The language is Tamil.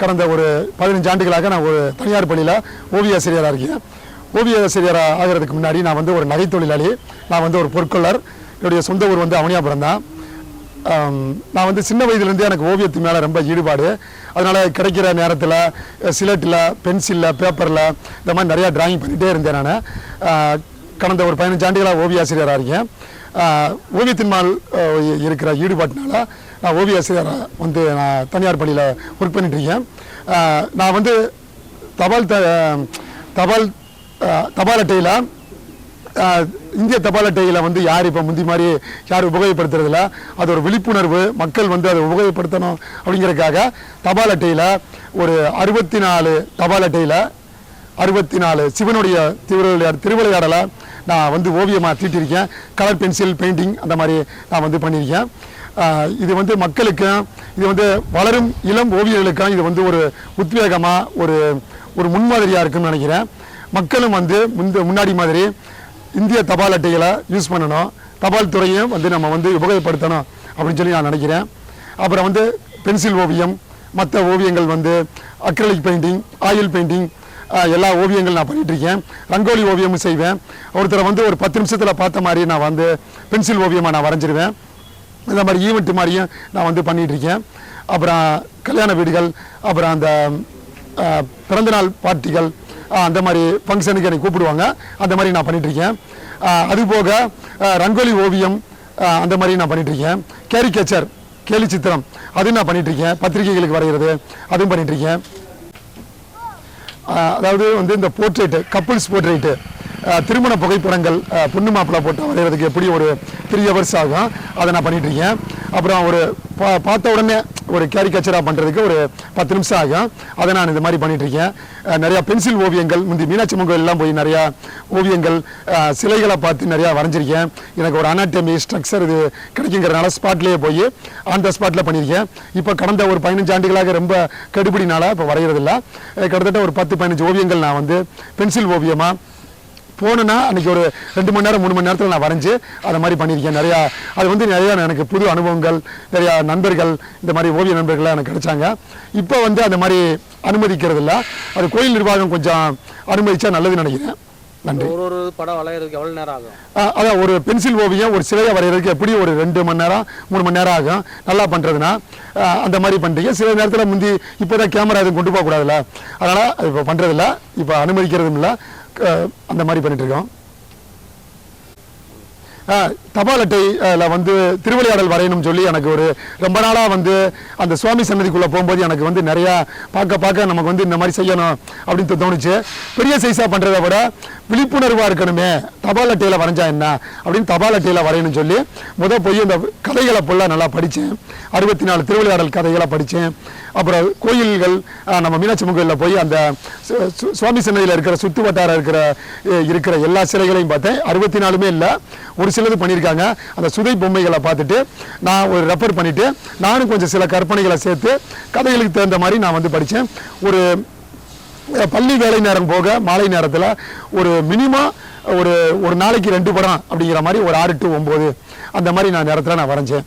கடந்த ஒரு பதினஞ்சு ஆண்டுகளாக நான் ஒரு தனியார் பள்ளியில் ஓவிய ஆசிரியராக இருக்கேன் ஓவிய ஆசிரியராக ஆகிறதுக்கு முன்னாடி நான் வந்து ஒரு நகை தொழிலாளி நான் வந்து ஒரு பொற்கொள்ளர். என்னுடைய சொந்த ஊர் வந்து அவனியாபுரம் தான். நான் வந்து சின்ன வயதுலேருந்தே எனக்கு ஓவியத்து மேலே ரொம்ப ஈடுபாடு. அதனால் கிடைக்கிற நேரத்தில் சிலட்டில் பென்சிலில் பேப்பரில் இந்த மாதிரி நிறையா டிராயிங் பண்ணிகிட்டே இருந்தேன் நான். கடந்த ஒரு பதினஞ்சு ஆண்டுகளாக ஓவிய ஆசிரியராக இருக்கேன். ஓவியத்தின் மேல் இருக்கிற ஈடுபாட்டினால நான் ஓவிய ஆசிரியராக வந்து நான் தனியார் பள்ளியில் ஒர்க் பண்ணிட்டு இருக்கேன். நான் வந்து தபால் த தபால் தபால் அட்டையில் இந்திய தபால் அட்டையில் வந்து யார் இப்போ முந்தி மாதிரி யார் உபயோகப்படுத்துறதில்ல. அது ஒரு விழிப்புணர்வு மக்கள் வந்து அதை உபயோகப்படுத்தணும் அப்படிங்கிறதுக்காக தபால் அட்டையில் ஒரு அறுபத்தி நாலு தபால் அட்டையில் அறுபத்தி நாலு சிவனுடைய திருவிளையாட திருவிளையாடலை நான் வந்து ஓவியமாக தீட்டியிருக்கேன் கலர் பென்சில் பெயிண்டிங் அந்த மாதிரி நான் வந்து பண்ணியிருக்கேன். இது வந்து மக்களுக்கும் இது வந்து வளரும் இளம் ஓவியர்களுக்கும் இது வந்து ஒரு உத்வேகமாக ஒரு ஒரு முன்மாதிரியாக இருக்குன்னு நினைக்கிறேன். மக்களும் வந்து முந்த முன்னாடி மாதிரி இந்திய தபால் அட்டைகளை யூஸ் பண்ணணும். தபால் துறையும் வந்து நம்ம வந்து உபயோகப்படுத்தணும் அப்படின்னு சொல்லி நான் நினைக்கிறேன். அப்புறம் வந்து பென்சில் ஓவியம் மற்ற ஓவியங்கள் வந்து அக்ரலிக் பெயிண்டிங் ஆயில் பெயிண்டிங் எல்லா ஓவியங்கள் நான் பண்ணிகிட்ருக்கேன் இருக்கேன் ரங்கோலி ஓவியமும் செய்வேன். ஒருத்தரை வந்து ஒரு பத்து நிமிஷத்தில் பார்த்த மாதிரி நான் வந்து பென்சில் ஓவியமாக நான் வரைஞ்சிருவேன். இந்த மாதிரி ஈவெண்ட் மாதிரியும் நான் வந்து பண்ணிகிட்ருக்கேன் அப்புறம் கல்யாண வீடுகள் அப்புறம் அந்த பிறந்தநாள் பார்ட்டிகள் அந்த மாதிரி ஃபங்க்ஷனுக்கு என்னை கூப்பிடுவாங்க. அந்த மாதிரி நான் பண்ணிகிட்ருக்கேன் அதுபோக ரங்கோலி ஓவியம் அந்த மாதிரி நான் பண்ணிகிட்ருக்கேன் இருக்கேன் கேரிகேச்சர் கேலி சித்திரம் அதுவும் நான் பண்ணிகிட்ருக்கேன் இருக்கேன் பத்திரிகைகளுக்கு வரைகிறது அதுவும் பண்ணிகிட்ருக்கேன் இருக்கேன் அதாவது வந்து இந்த போர்ட்ரேட்டு கப்புள்ஸ் போர்ட்ரேட்டு திருமண புகைப்படங்கள் பொண்ணு மாப்பிள்ளை போட்டு வரைகிறதுக்கு எப்படி ஒரு த்ரீ ஹவர்ஸ் ஆகும். அதை நான் பண்ணிட்டு இருக்கேன். அப்புறம் ஒரு பா பார்த்த உடனே ஒரு கேரிகச்சராக பண்ணுறதுக்கு ஒரு பத்து நிமிஷம் ஆகும். அதை நான் இந்த மாதிரி பண்ணிகிட்ருக்கேன் இருக்கேன் நிறையா பென்சில் ஓவியங்கள் முந்தி மீனாட்சி அம்மன் கோயிலெலாம் போய் நிறையா ஓவியங்கள் சிலைகளை பார்த்து நிறையா வரைஞ்சிருக்கேன். எனக்கு ஒரு அனாட்டமி ஸ்ட்ரக்சர் இது கிடைக்குங்கிறனால ஸ்பாட்லேயே போய் ஆன் த ஸ்பாட்டில் பண்ணியிருக்கேன். இப்போ கடந்த ஒரு பதினஞ்சு ஆண்டுகளாக ரொம்ப கெடுபிடினால இப்போ வரைகிறதில்ல கிட்டத்தட்ட ஒரு பத்து பதினஞ்சு ஓவியங்கள் நான் வந்து பென்சில் ஓவியமாக போனேன்னா அன்றைக்கி ஒரு ரெண்டு மணி நேரம் மூணு மணி நேரத்தில் நான் வரைஞ்சி அதை மாதிரி பண்ணியிருக்கேன். நிறையா அது வந்து நிறையா எனக்கு புது அனுபவங்கள் நிறையா நண்பர்கள் இந்த மாதிரி ஓவிய நண்பர்கள்லாம் எனக்கு கிடைச்சாங்க. இப்போ வந்து அந்த மாதிரி அனுமதிக்கிறது இல்ல அது கோயில் நிர்வாகம் கொஞ்சம் அனுமதிச்சா நல்லதுன்னு நினைக்கிறேன். நன்றி. ஒரு ஒரு படம் வளையறதுக்கு எவ்வளவு நேரம் ஆகும்? அதான் ஒரு பென்சில் ஓவியம் ஒரு சிலையை வரைகிறதுக்கு எப்படி ஒரு ரெண்டு மணி நேரம் மூணு மணி நேரம் ஆகும். நல்லா பண்ணுறதுனா அந்த மாதிரி பண்ணுறீங்க சில நேரத்தில் முந்தி இப்போ தான் கேமரா எதுவும் கொண்டு போகக்கூடாதுல்ல. அதனால் இப்போ பண்ணுறதில்ல இப்போ அனுமதிக்கிறதும் இல்லை. அந்த மாதிரி பண்ணிட்டு இருக்கோம். தபால் அட்டையில் வந்து திருவிளையாடல் வரையணும்னு சொல்லி எனக்கு ஒரு ரொம்ப நாளாக வந்து அந்த சுவாமி சன்னதிக்குள்ளே போகும்போது எனக்கு வந்து நிறையா பார்க்க பார்க்க நமக்கு வந்து இந்த மாதிரி செய்யணும் அப்படின்னு தோணுச்சு. பெரிய சைஸாக பண்ணுறதை விட விழிப்புணர்வாக இருக்கணுமே தபால் அட்டையில் வரைஞ்சா என்ன அப்படின்னு தபால் அட்டையில் வரையணும்னு சொல்லி முதல் போய் இந்த கதைகளை ஃபுல்லாக நல்லா படித்தேன். அறுபத்தி நாலு திருவிளையாடல் கதைகளை படித்தேன். அப்புறம் கோயில்கள் நம்ம மீனாட்சி அம்மன் கோயிலில் போய் அந்த சு- சு- சுவாமி சன்னதியில் இருக்கிற சுற்று வட்டாரம் இருக்கிற இருக்கிற எல்லா சிலைகளையும் பார்த்தேன். அறுபத்தி நாலுமே இல்லை ஒரு சிலது பண்ணியிருக்காங்க. அந்த சுதை பொம்மைகளை பார்த்துட்டு நான் ஒரு ரெஃபர் பண்ணிவிட்டு நானும் கொஞ்சம் சில கற்பனைகளை சேர்த்து கதைகளுக்கு தகுந்த மாதிரி நான் வந்து படித்தேன். ஒரு பள்ளி வேலை நேரம் போக மாலை நேரத்தில் ஒரு மினிமம் ஒரு ஒரு நாளைக்கு ரெண்டு படம் அப்படிங்கிற மாதிரி ஒரு ஆறு டு ஒம்பது அந்த மாதிரி நான் நேரத்தில் நான் வரைஞ்சேன்.